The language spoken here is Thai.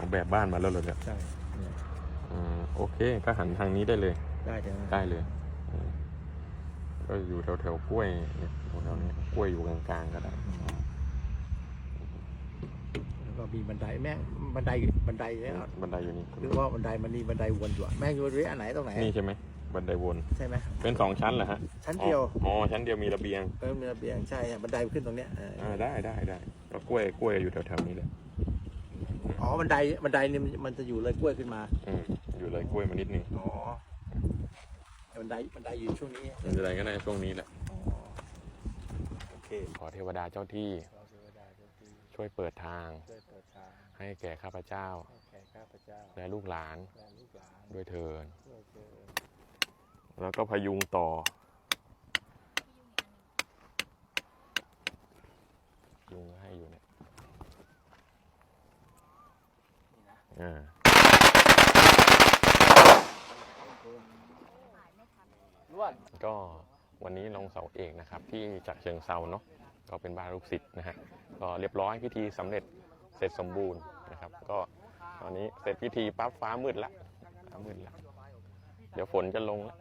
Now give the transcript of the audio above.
ออกแบบบ้านมาแล้วเหรอเนี่ยใช่เนี่ยอืมโอเค ก็หันทางนี้ได้เลย ได้ใช่ไหมได้เลยอืมก็อยู่แถวแถวๆกล้วยเนี่ยแถวๆนี้กล้วยอยู่กลางๆก็ได้แล้วก็มีบันไดแม่งบันไดอยู่บันไดเนี่ยบันไดอยู่นี่หรือว่าบันไดมันมีบันไดวนอยู่อะแม่งอยู่ที่อันไหนตรงไหนนี่ใช่ไหมบันไดวนใช่ไหมเป็นสองชั้นเหรอฮะชั้นเดียวอ๋ออ๋อชั้นเดียวมีระเบียงเออมีระเบียงใช่อะบันไดขึ้นตรงเนี้ยเออออ่าได้ได้ได้ก็กล้วยกล้วยอยู่แถวๆนี้เลย อ๋อบันไดบันไดเนี่ยมันมันจะอยู่เลยกล้วยขึ้นมาอืมอยู่เลยกล้วยมานิดนึงอ๋อบันไดบันไดอยู่ช่วงนี้บันไดก็ในช่วงนี้แหละอ๋อโอเคขอเทวดาเจ้าที่เราเทวดาเจ้าที่ช่วยเปิดทาง ช่วยเปิดทางให้แก่ข้าพเจ้า ให้แก่ข้าพเจ้าและลูกหลานและลูกหลานด้วยเถิดด้วยเถิดแล้วก็พยุงต่อยุงให้ อยู่เนี่ยนี่นะอ่าลวดก็วันนี้ลงเสาเอกนะครับที่จากเชิงเซาเนาะก็เป็นบ้านลูกศิษย์นะฮะก็เรียบร้อยพิธีสำเร็จเสร็จสมบูรณ์นะครับ ก็ตอนนี้เสร็จพิธีปั๊บฟ้ามืดละฟ้ามืดละเดี๋ยวฝนจะลงละ